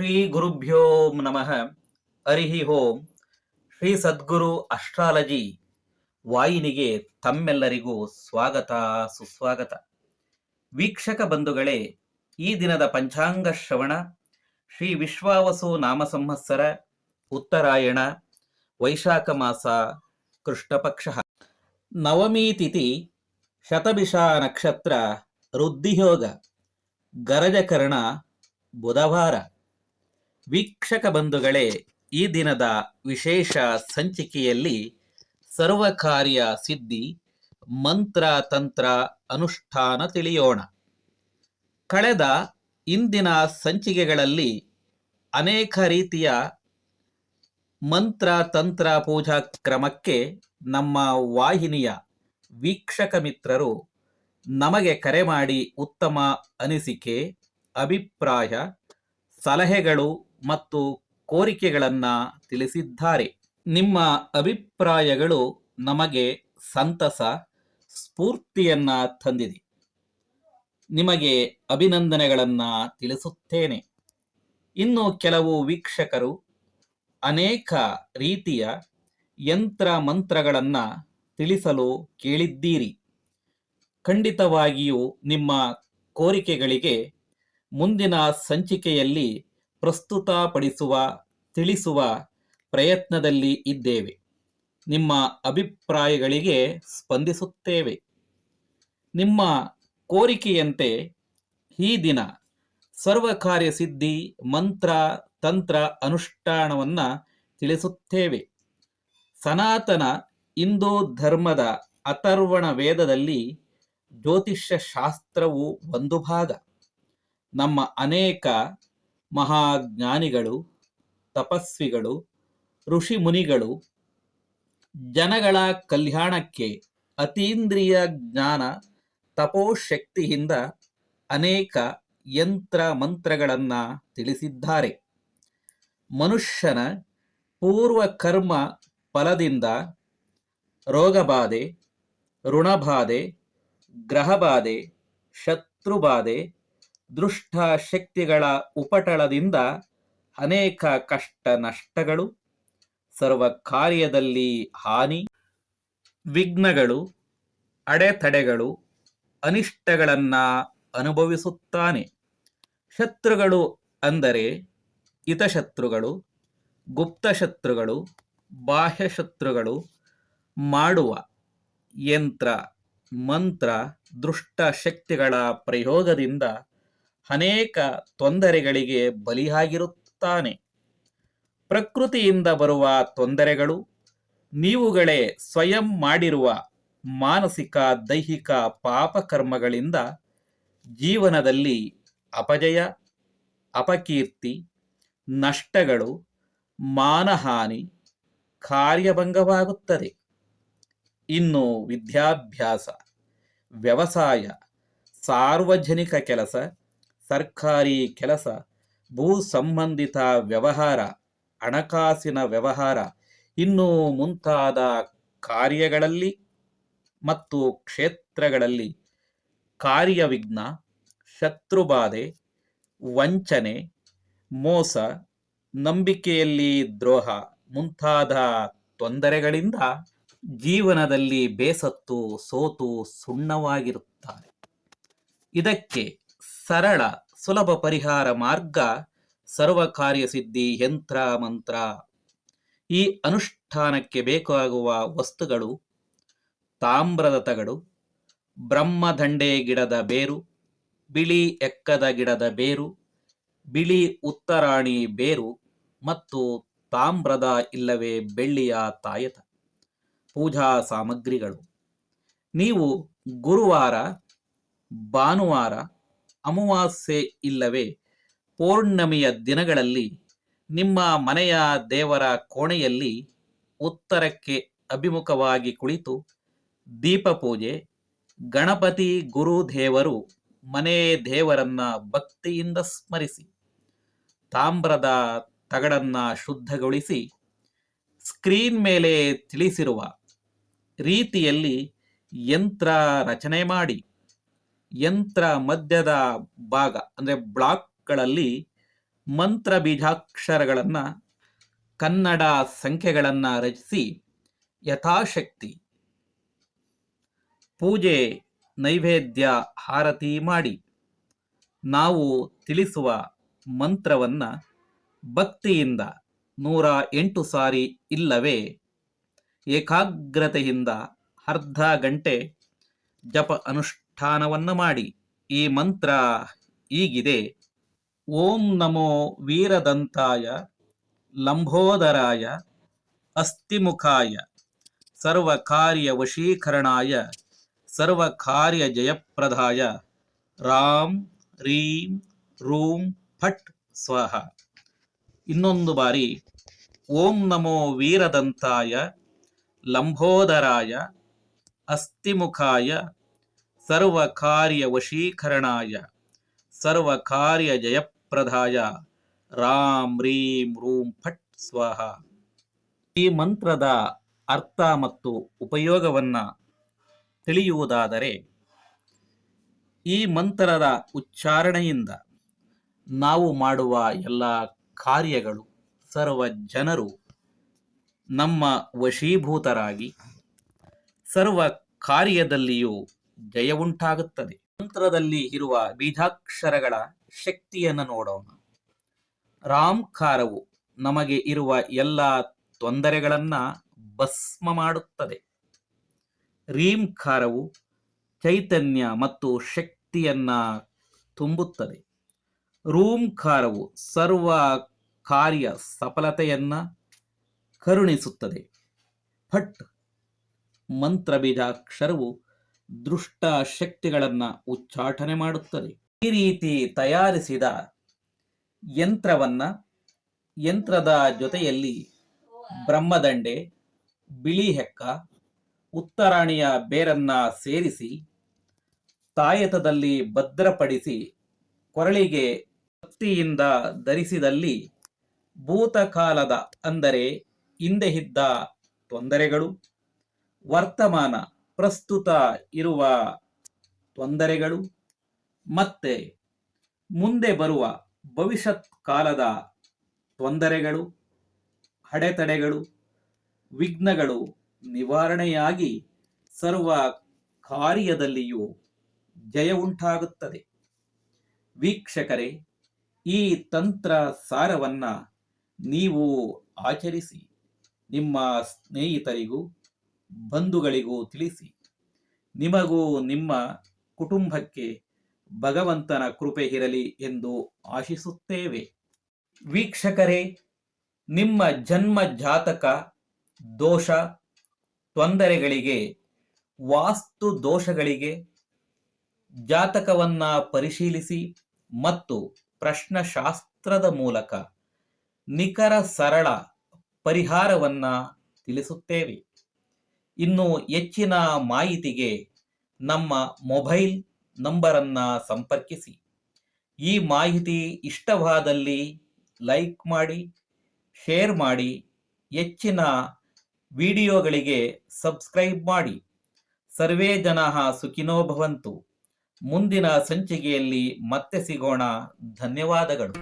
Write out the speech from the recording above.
ಶ್ರೀ ಗುರುಭ್ಯೋ ನಮಃ ಹರಿಹಿ ಓಂ ಶ್ರೀ ಸದ್ಗುರು ಅಸ್ಟ್ರಾಲಜಿ ವಾಹಿನಿಗೆ ತಮ್ಮೆಲ್ಲರಿಗೂ ಸ್ವಾಗತ, ಸುಸ್ವಾಗತ. ವೀಕ್ಷಕ ಬಂಧುಗಳೇ, ಈ ದಿನದ ಪಂಚಾಂಗ ಶ್ರವಣ, ಶ್ರೀ ವಿಶ್ವಾವಸು ನಾಮ ಸಂವತ್ಸರ ಉತ್ತರಾಯಣ, ವೈಶಾಖ ಮಾಸ, ಕೃಷ್ಣಪಕ್ಷ. ನವಮಿ ತಿಥಿ, ಶತಭಿಷ ನಕ್ಷತ್ರ, ವೃದ್ಧಿಯೋಗ, ಗರಜಕರ್ಣ, ಬುಧವಾರ. ವೀಕ್ಷಕ ಬಂಧುಗಳೇ, ಈ ದಿನದ ವಿಶೇಷ ಸಂಚಿಕೆಯಲ್ಲಿ ಸರ್ವಕಾರ್ಯ ಸಿದ್ಧಿ, ಮಂತ್ರ, ತಂತ್ರ, ಅನುಷ್ಠಾನ ತಿಳಿಯೋಣ. ಕಳೆದ ಇಂದಿನ ಸಂಚಿಕೆಗಳಲ್ಲಿ ಅನೇಕ ರೀತಿಯ ಮಂತ್ರ, ತಂತ್ರ ಪೂಜಾ ಕ್ರಮಕ್ಕೆ ನಮ್ಮ ವಾಹಿನಿಯ ವೀಕ್ಷಕ ಮಿತ್ರರು ನಮಗೆ ಕರೆ ಮಾಡಿ ಉತ್ತಮ ಅನಿಸಿಕೆ, ಅಭಿಪ್ರಾಯ, ಸಲಹೆಗಳು ಮತ್ತು ಕೋರಿಕೆಗಳನ್ನು ತಿಳಿಸಿದ್ದಾರೆ. ನಿಮ್ಮ ಅಭಿಪ್ರಾಯಗಳು ನಮಗೆ ಸಂತಸ, ಸ್ಫೂರ್ತಿಯನ್ನ ತಂದಿದೆ. ನಿಮಗೆ ಅಭಿನಂದನೆಗಳನ್ನು ತಿಳಿಸುತ್ತೇನೆ. ಇನ್ನು ಕೆಲವು ವೀಕ್ಷಕರು ಅನೇಕ ರೀತಿಯ ಯಂತ್ರ ಮಂತ್ರಗಳನ್ನು ತಿಳಿಸಲು ಕೇಳಿದ್ದೀರಿ. ಖಂಡಿತವಾಗಿಯೂ ನಿಮ್ಮ ಕೋರಿಕೆಗಳಿಗೆ ಮುಂದಿನ ಸಂಚಿಕೆಯಲ್ಲಿ ಪ್ರಸ್ತುತಪಡಿಸುವ, ತಿಳಿಸುವ ಪ್ರಯತ್ನದಲ್ಲಿ ಇದ್ದೇವೆ. ನಿಮ್ಮ ಅಭಿಪ್ರಾಯಗಳಿಗೆ ಸ್ಪಂದಿಸುತ್ತೇವೆ. ನಿಮ್ಮ ಕೋರಿಕೆಯಂತೆ ಈ ದಿನ ಸರ್ವಕಾರ್ಯ ಸಿದ್ಧಿ ಮಂತ್ರ, ತಂತ್ರ, ಅನುಷ್ಠಾನವನ್ನು ತಿಳಿಸುತ್ತೇವೆ. ಸನಾತನ ಹಿಂದೂ ಧರ್ಮದ ಅಥರ್ವಣ ವೇದದಲ್ಲಿ ಜ್ಯೋತಿಷ್ಯ ಶಾಸ್ತ್ರವು ಒಂದು ಭಾಗ. ನಮ್ಮ ಅನೇಕ ಮಹಾಜ್ಞಾನಿಗಳು, ತಪಸ್ವಿಗಳು ಋಷಿ ಮುನಿಗಳು ಜನಗಳ ಕಲ್ಯಾಣಕ್ಕೆ ಅತೀಂದ್ರಿಯ ಜ್ಞಾನ ತಪೋಶಕ್ತಿಯಿಂದ ಅನೇಕ ಯಂತ್ರ ಮಂತ್ರಗಳನ್ನು ತಿಳಿಸಿದ್ದಾರೆ. ಮನುಷ್ಯನ ಪೂರ್ವ ಕರ್ಮ ಫಲದಿಂದ ರೋಗಬಾಧೆ, ಋಣಬಾಧೆ, ಗ್ರಹಬಾಧೆ, ಶತ್ರುಬಾಧೆ ದೃಷ್ಟ ಶಕ್ತಿಗಳ ಉಪಟಳದಿಂದ ಅನೇಕ ಕಷ್ಟ ನಷ್ಟಗಳು ಸರ್ವ ಕಾರ್ಯದಲ್ಲಿ ಹಾನಿ, ವಿಘ್ನಗಳು, ಅಡೆತಡೆಗಳು, ಅನಿಷ್ಟಗಳನ್ನ ಅನುಭವಿಸುತ್ತಾನೆ. ಶತ್ರುಗಳು ಅಂದರೆ ಹಿತಶತ್ರುಗಳು, ಗುಪ್ತಶತ್ರುಗಳು ಬಾಹ್ಯ ಶತ್ರುಗಳು ಮಾಡುವ ಯಂತ್ರ, ಮಂತ್ರ ದುಷ್ಟ ಶಕ್ತಿಗಳ ಪ್ರಯೋಗದಿಂದ ಅನೇಕ ತೊಂದರೆಗಳಿಗೆ ಬಲಿಯಾಗಿರುತ್ತಾನೆ. ಪ್ರಕೃತಿಯಿಂದ ಬರುವ ತೊಂದರೆಗಳು ನೀವುಗಳೇ ಸ್ವಯಂ ಮಾಡಿರುವ ಮಾನಸಿಕ, ದೈಹಿಕ ಪಾಪಕರ್ಮಗಳಿಂದ ಜೀವನದಲ್ಲಿ ಅಪಜಯ, ಅಪಕೀರ್ತಿ, ನಷ್ಟಗಳು, ಮಾನಹಾನಿ ಕಾರ್ಯಭಂಗವಾಗುತ್ತದೆ. ಇನ್ನು ವಿದ್ಯಾಭ್ಯಾಸ, ವ್ಯವಸಾಯ, ಸಾರ್ವಜನಿಕ ಕೆಲಸ ಸರ್ಕಾರಿ ಕೆಲಸ ಭೂ ಸಂಬಂಧಿತ ವ್ಯವಹಾರ, ಹಣಕಾಸಿನ ವ್ಯವಹಾರ, ಇನ್ನು ಮುಂತಾದ ಕಾರ್ಯಗಳಲ್ಲಿ ಮತ್ತು ಕ್ಷೇತ್ರಗಳಲ್ಲಿ ಕಾರ್ಯವಿಘ್ನ, ಶತ್ರುಬಾಧೆ, ವಂಚನೆ, ಮೋಸ, ನಂಬಿಕೆಯಲ್ಲಿ ದ್ರೋಹ ಮುಂತಾದ ತೊಂದರೆಗಳಿಂದ ಜೀವನದಲ್ಲಿ ಬೇಸತ್ತು ಸೋತು ಸುಣ್ಣವಾಗಿರುತ್ತಾರೆ. ಇದಕ್ಕೆ ಸರಳ ಸುಲಭ ಪರಿಹಾರ ಮಾರ್ಗ ಸರ್ವಕಾರ್ಯ ಸಿದ್ಧಿ ಯಂತ್ರ ಮಂತ್ರ. ಈ ಅನುಷ್ಠಾನಕ್ಕೆ ಬೇಕಾಗುವ ವಸ್ತುಗಳು ತಾಮ್ರದ ತಗಡು, ಬ್ರಹ್ಮದಂಡೆ ಗಿಡದ ಬೇರು, ಬಿಳಿ ಎಕ್ಕದ ಗಿಡದ ಬೇರು, ಬಿಳಿ ಉತ್ತರಾಣಿ ಬೇರು ಮತ್ತು ತಾಮ್ರದ ಇಲ್ಲವೇ ಬೆಳ್ಳಿಯ ತಾಯತ. ಪೂಜಾ ಸಾಮಗ್ರಿಗಳು. ನೀವು ಗುರುವಾರ, ಭಾನುವಾರ ಅಮಾವಾಸ್ಯೆ ಇಲ್ಲವೇ? ಪೌರ್ಣಮಿಯ ದಿನಗಳಲ್ಲಿ ನಿಮ್ಮ ಮನೆಯ ದೇವರ ಕೋಣೆಯಲ್ಲಿ ಉತ್ತರಕ್ಕೆ ಅಭಿಮುಖವಾಗಿ ಕುಳಿತು ದೀಪ ಪೂಜೆ ಗಣಪತಿ ಗುರು ದೇವರು ಮನೆ ದೇವರನ್ನ ಭಕ್ತಿಯಿಂದ ಸ್ಮರಿಸಿ, ತಾಮ್ರದ ತಗಡನ್ನ ಶುದ್ಧಗೊಳಿಸಿ, ಸ್ಕ್ರೀನ್ ಮೇಲೆ ತಿಳಿಸಿರುವ ರೀತಿಯಲ್ಲಿ ಯಂತ್ರ ರಚನೆ ಮಾಡಿ. ಯಂತ್ರ ಮಧ್ಯದ ಭಾಗ, ಅಂದರೆ ಬ್ಲಾಕ್ಗಳಲ್ಲಿ ಮಂತ್ರ ಬೀಜಾಕ್ಷರಗಳನ್ನು ಕನ್ನಡ ಸಂಖ್ಯೆಗಳನ್ನು ರಚಿಸಿ ಯಥಾಶಕ್ತಿ, ಪೂಜೆ, ನೈವೇದ್ಯ, ಹಾರತಿ ಮಾಡಿ. ನಾವು ತಿಳಿಸುವ ಮಂತ್ರವನ್ನು ಭಕ್ತಿಯಿಂದ ನೂರ ಎಂಟು ಸಾರಿ ಇಲ್ಲವೇ? ಏಕಾಗ್ರತೆಯಿಂದ ಅರ್ಧ ಗಂಟೆ ಜಪ ಅನುಷ್ಠಾನವನ್ನು ಮಾಡಿ. ಈ ಮಂತ್ರ ಈಗಿದೆ ಓಂ ನಮೋ ವೀರದಂತಾಯ, ಲಂಬೋದರಾಯ, ಅಸ್ಥಿಮುಖಾಯ ಸರ್ವಕಾರ್ಯ ವಶೀಕರಣಾಯ ಸರ್ವಕಾರ್ಯ ಜಯಪ್ರದಾಯ ರಾಮ್ ರೀಂ ರೂಂ ಫಟ್ ಸ್ವಹ. ಇನ್ನೊಂದು ಬಾರಿ, ಓಂ ನಮೋ ವೀರದಂತಾಯ, ಲಂಬೋದರಾಯ, ಅಸ್ಥಿಮುಖಾಯ ಸರ್ವಕಾರ್ಯ ವಶೀಕರಣಾಯ ಸರ್ವ ಕಾರ್ಯ ಜಯಪ್ರದಾಯ ರಾಮ್ ರೀಂ ರೂಂ ಫಟ್ ಸ್ವಾಹ. ಈ ಮಂತ್ರದ ಅರ್ಥ ಮತ್ತು ಉಪಯೋಗವನ್ನ ತಿಳಿಯುವುದಾದರೆ, ಈ ಮಂತ್ರದ ಉಚ್ಚಾರಣೆಯಿಂದ ನಾವು ಮಾಡುವ ಎಲ್ಲ ಕಾರ್ಯಗಳು ಸರ್ವ ಜನರು ನಮ್ಮ ವಶೀಭೂತರಾಗಿ, ಸರ್ವ ಕಾರ್ಯದಲ್ಲಿಯೂ ಜಯ ಉಂಟಾಗುತ್ತದೆ ಮಂತ್ರದಲ್ಲಿ ಇರುವ ಬೀಜಾಕ್ಷರಗಳ ಶಕ್ತಿಯನ್ನು ನೋಡೋಣ. ರಾಮ್ಕಾರವು ನಮಗೆ ಇರುವ ಎಲ್ಲ ತೊಂದರೆಗಳನ್ನ ಭಸ್ಮ ಮಾಡುತ್ತದೆ. ರೀಂಕಾರವು ಚೈತನ್ಯ ಮತ್ತು ಶಕ್ತಿಯನ್ನ ತುಂಬುತ್ತದೆ. ರೂಂಕಾರವು ಸರ್ವ ಕಾರ್ಯ ಸಫಲತೆಯನ್ನ ಕರುಣಿಸುತ್ತದೆ. ಫಟ್ ಮಂತ್ರ ಬೀಜಾಕ್ಷರವು ದೃಷ್ಟ ಶಕ್ತಿಗಳನ್ನು ಉಚ್ಚಾಟನೆ ಮಾಡುತ್ತದೆ. ಈ ರೀತಿ ತಯಾರಿಸಿದ ಯಂತ್ರವನ್ನು ಯಂತ್ರದ ಜೊತೆಯಲ್ಲಿ ಬ್ರಹ್ಮದಂಡೆ, ಬಿಳಿ ಹೆಕ್ಕ, ಉತ್ತರಾಣಿಯ ಬೇರನ್ನ ಸೇರಿಸಿ ತಾಯತದಲ್ಲಿ ಭದ್ರಪಡಿಸಿ ಕೊರಳಿಗೆ ಭಕ್ತಿಯಿಂದ ಧರಿಸಿದಲ್ಲಿ ಭೂತಕಾಲದ ಅಂದರೆ ಹಿಂದೆ ಇದ್ದ ತೊಂದರೆಗಳು, ವರ್ತಮಾನ ಪ್ರಸ್ತುತ ಇರುವ ತೊಂದರೆಗಳು ಮತ್ತೆ ಮುಂದೆ ಬರುವ ಭವಿಷ್ಯತ್ ಕಾಲದ ತೊಂದರೆಗಳು, ಅಡೆತಡೆಗಳು, ವಿಘ್ನಗಳು ನಿವಾರಣೆಯಾಗಿ ಸರ್ವ ಕಾರ್ಯದಲ್ಲಿಯೂ ಜಯ ಉಂಟಾಗುತ್ತದೆ. ವೀಕ್ಷಕರೇ, ಈ ತಂತ್ರ ಸಾರವನ್ನು ನೀವು ಆಚರಿಸಿ. ನಿಮ್ಮ ಸ್ನೇಹಿತರಿಗೂ ಬಂಧುಗಳಿಗೂ ತಿಳಿಸಿ. ನಿಮಗೂ ನಿಮ್ಮ ಕುಟುಂಬಕ್ಕೆ ಭಗವಂತನ ಕೃಪೆ ಇರಲಿ ಎಂದು ಆಶಿಸುತ್ತೇವೆ. ವೀಕ್ಷಕರೇ, ನಿಮ್ಮ ಜನ್ಮ ಜಾತಕ ದೋಷ, ತೊಂದರೆಗಳಿಗೆ, ವಾಸ್ತು ದೋಷಗಳಿಗೆ ಜಾತಕವನ್ನ ಪರಿಶೀಲಿಸಿ ಮತ್ತು ಪ್ರಶ್ನಶಾಸ್ತ್ರದ ಮೂಲಕ ನಿಖರ ಸರಳ ಪರಿಹಾರವನ್ನ ತಿಳಿಸುತ್ತೇವೆ. ಇನ್ನು ಹೆಚ್ಚಿನ ಮಾಹಿತಿಗೆ ನಮ್ಮ ಮೊಬೈಲ್ ನಂಬರನ್ನು ಸಂಪರ್ಕಿಸಿ. ಈ ಮಾಹಿತಿ ಇಷ್ಟವಾದಲ್ಲಿ ಲೈಕ್ ಮಾಡಿ, ಶೇರ್ ಮಾಡಿ, ಹೆಚ್ಚಿನ ವಿಡಿಯೋಗಳಿಗೆ ಸಬ್ಸ್ಕ್ರೈಬ್ ಮಾಡಿ. ಸರ್ವೇ ಜನ ಸುಖಿನೋ ಭವಂತು. ಮುಂದಿನ ಸಂಚಿಕೆಯಲ್ಲಿ ಮತ್ತೆ ಸಿಗೋಣ. ಧನ್ಯವಾದಗಳು.